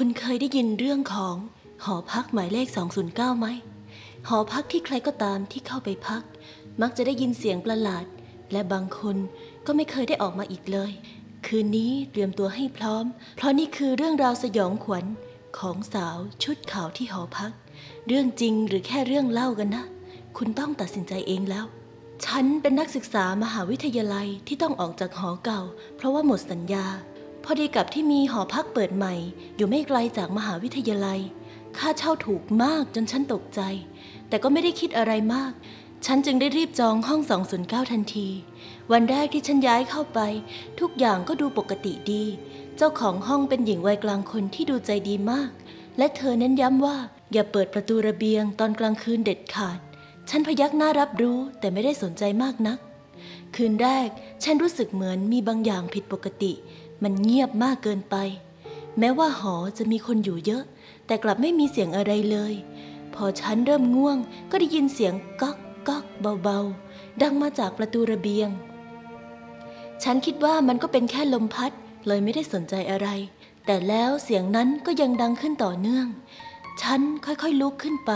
คุณเคยได้ยินเรื่องของ หอพักหมายเลข 209ไหม หอพักที่ใครก็ตามที่เข้าไปพัก มักจะได้ยินเสียงประหลาด และบางคนก็ไม่เคยได้ออกมาอีกเลย คืนนี้เตรียมตัวให้พร้อม เพราะนี่คือเรื่องราวสยองขวัญของสาวชุดขาวที่หอพัก เรื่องจริงหรือแค่เรื่องเล่ากันนะ คุณต้องตัดสินใจเองแล้ว ฉันเป็นนักศึกษามหาวิทยาลัยที่ต้องออกจากหอเก่า เพราะว่าหมดสัญญา พอดีกับที่มีหอพักเปิดใหม่ อยู่ไม่ไกลจากมหาวิทยาลัย ค่าเช่าถูกมากจนฉันตกใจ แต่ก็ไม่ได้คิดอะไรมาก ฉันจึงได้รีบจองห้อง 209 ทันที วันแรกที่ฉันย้ายเข้าไป ทุกอย่างก็ดูปกติดี เจ้าของห้องเป็นหญิงวัยกลางคนที่ดูใจดีมาก และเธอเน้นย้ำว่า อย่าเปิดประตูระเบียงตอนกลางคืนเด็ดขาด ฉันพยักหน้ารับรู้แต่ไม่ได้สนใจมากนัก คืนแรกฉันรู้สึกเหมือนมีบางอย่างผิดปกติ มันเงียบมากเกินไป แม้ว่าหอจะมีคนอยู่เยอะ แต่กลับไม่มีเสียงอะไรเลย พอฉันเริ่มง่วง ก็ได้ยินเสียงก๊อกก๊อกเบาๆ ดังมาจากประตูระเบียง ฉันคิดว่ามันก็เป็นแค่ลมพัด เลยไม่ได้สนใจอะไร แต่แล้วเสียงนั้นก็ยังดังขึ้นต่อเนื่อง ฉันค่อยๆลุกขึ้นไป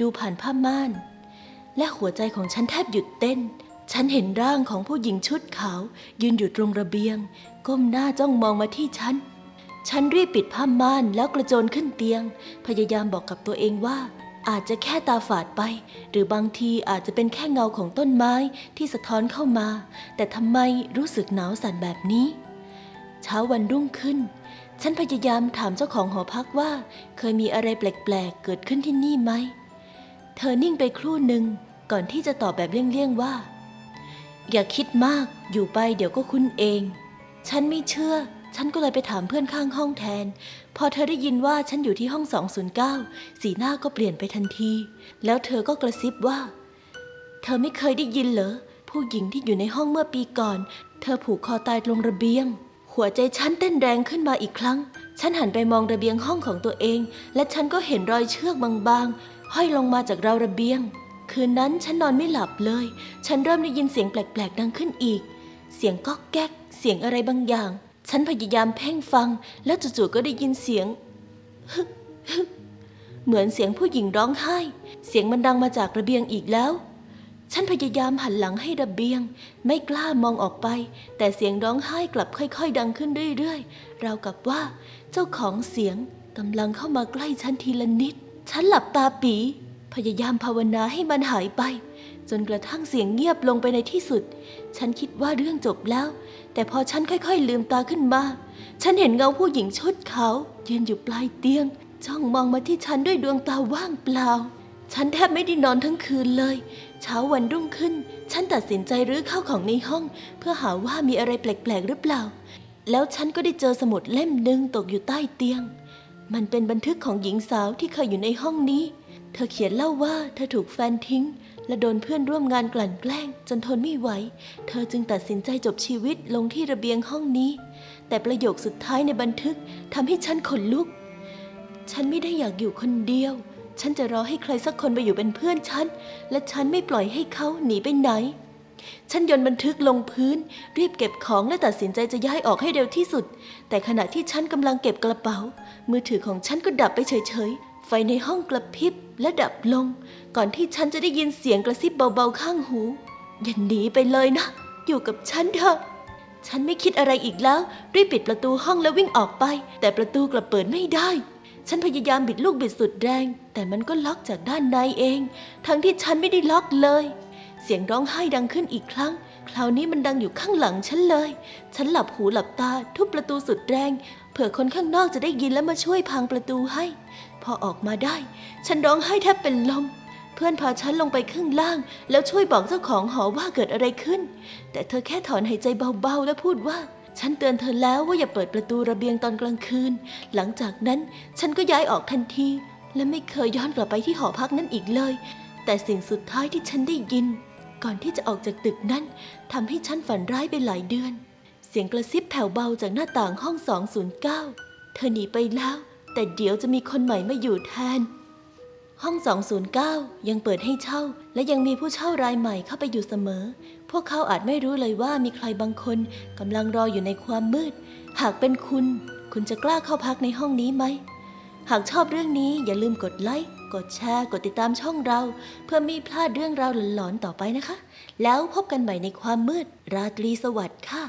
ดูผ่านผ้าม่าน และหัวใจของฉันแทบหยุดเต้น ฉันเห็นร่างของผู้หญิงชุดขาว ยืนอยู่ตรงระเบียง ก้มหน้าจ้องมองมาที่ฉัน ฉันรีบปิดผ้าม่านแล้วกระโจนขึ้นเตียง พยายามบอกกับตัวเองว่า อาจจะแค่ตาฝาดไป หรือบางทีอาจจะเป็นแค่เงาของต้นไม้ที่สะท้อนเข้ามา แต่ทำไมรู้สึกหนาวสั่นแบบนี้ เช้าวันรุ่งขึ้น ฉันพยายามถามเจ้าของหอพักว่า เคยมีอะไรแปลกๆเกิดขึ้นที่นี่ไหม เธอนิ่งไปครู่หนึ่งก่อนที่จะตอบแบบเลี่ยงๆว่า อย่าคิดมาก อยู่ไปเดี๋ยวก็คุ้นเอง ฉันไม่เชื่อ ฉันก็เลยไปถามเพื่อนข้างห้องแทน พอเธอได้ยินว่าฉันอยู่ที่ห้อง 209 สีหน้าก็เปลี่ยนไปทันที แล้วเธอก็กระซิบว่า เธอไม่เคยได้ยินเหรอ ผู้หญิงที่อยู่ในห้องเมื่อปีก่อน เธอผูกคอตายตรงระเบียง หัวใจฉันเต้นแรงขึ้นมาอีกครั้ง ฉันหันไปมองระเบียงห้องของตัวเอง และฉันก็เห็นรอยเชือกบางๆห้อยลงมาจากราวระเบียง คืนนั้นฉันนอนไม่หลับเลย ฉันเริ่มได้ยินเสียงแปลกๆดังขึ้นอีก เสียงก๊อกแก๊ก เสียงอะไรบางอย่าง ฉันพยายามเพ่งฟัง แล้วจู่ๆก็ได้ยินเสียงฮึฮึเหมือนเสียงผู้หญิงร้องไห้ เสียงมันดังมาจากระเบียงอีกแล้ว ฉันพยายามหันหลังให้ระเบียง ไม่กล้ามองออกไป แต่เสียงร้องไห้กลับค่อยๆ ดังขึ้นเรื่อยๆ ราวกับว่า เจ้าของเสียงกำลังเข้ามาใกล้ฉันทีละนิด ฉันหลับตาปี พยายามภาวนาให้มันหายไป จนกระทั่งเสียงเงียบลงไปในที่สุด ฉันคิดว่าเรื่องจบแล้ว แต่พอฉันค่อยๆลืมตาขึ้นมา ฉันเห็นเงาผู้หญิงชุดขาวยืนอยู่ปลายเตียง จ้องมองมาที่ฉันด้วยดวงตาว่างเปล่า ฉันแทบไม่ได้นอนทั้งคืนเลย เช้าวันรุ่งขึ้น ฉันตัดสินใจรื้อข้าวของในห้อง เพื่อหาว่ามีอะไรแปลกๆหรือเปล่า แล้วฉันก็ได้เจอสมุดเล่มหนึ่งตกอยู่ใต้เตียง มันเป็นบันทึกของหญิงสาวที่เคยอยู่ในห้องนี้ เธอเขียนเล่าว่าเธอถูกแฟนทิ้ง และโดนเพื่อนร่วมงานกลั่นแกล้ง จนทนไม่ไหว เธอจึงตัดสินใจจบชีวิตลงที่ระเบียงห้องนี้ แต่ประโยคสุดท้ายในบันทึกทำให้ฉันขนลุก ฉันไม่ได้อยากอยู่คนเดียว ฉันจะรอให้ใครสักคนมาอยู่เป็นเพื่อนฉัน และฉันไม่ปล่อยให้เขาหนีไปไหน ฉันยนบันทึกลงพื้น รีบเก็บของและตัดสินใจจะย้ายออกให้เร็วที่สุด แต่ขณะที่ฉันกำลังเก็บกระเป๋า มือถือของฉันก็ดับไปเฉยๆ ไฟในห้องกระพริบและดับลง ก่อนที่ฉันจะได้ยินเสียงกระซิบเบาๆข้างหู อย่าหนีไปเลยนะ อยู่กับฉันเถอะ ฉันไม่คิดอะไรอีกแล้ว รีบปิดประตูห้องแล้ววิ่งออกไป แต่ประตูกลับเปิดไม่ได้ ฉันพยายามบิดลูกบิดสุดแรง แต่มันก็ล็อกจากด้านในเอง ทั้งที่ฉันไม่ได้ล็อกเลย เสียงร้องไห้ดังขึ้นอีกครั้ง คราวนี้มันดังอยู่ข้างหลังฉันเลย ฉันหลับหูหลับตา ทุบประตูสุดแรง เผื่อคนข้างนอกจะได้ยินและมาช่วยพังประตูให้ พอออกมาได้ ฉันร้องไห้แทบเป็นลม เพื่อนพาฉันลงไปข้างล่าง แล้วช่วยบอกเจ้าของหอว่าเกิดอะไรขึ้น แต่เธอแค่ถอนหายใจเบาๆและพูดว่า ฉันเตือนเธอแล้วว่าอย่าเปิดประตูระเบียงตอนกลางคืน หลังจากนั้นฉันก็ย้ายออกทันที และไม่เคยย้อนกลับไปที่หอพักนั้นอีกเลย แต่สิ่งสุดท้ายที่ฉันได้ยิน ก่อนที่จะออกจากตึกนั้นทำให้ฉันฝันร้ายไปหลายเดือน เสียงกระซิบแผ่วเบาจากหน้าต่างห้อง 209 เธอหนีไปแล้ว แต่เดี๋ยวจะมีคนใหม่มาอยู่แทน ห้อง 209 ยังเปิดให้เช่า และยังมีผู้เช่ารายใหม่เข้าไปอยู่เสมอ พวกเขาอาจไม่รู้เลยว่ามีใครบางคนกำลังรออยู่ในความมืด หากเป็นคุณ คุณจะกล้าเข้าพักในห้องนี้ไหม หากชอบเรื่องนี้อย่าลืมกดไลค์ กดแชร์ กดติดตามช่องเรา เพื่อไม่พลาดเรื่องราวหลอนๆต่อไปนะคะ แล้วพบกันใหม่ในความมืด ราตรีสวัสดิ์ค่ะ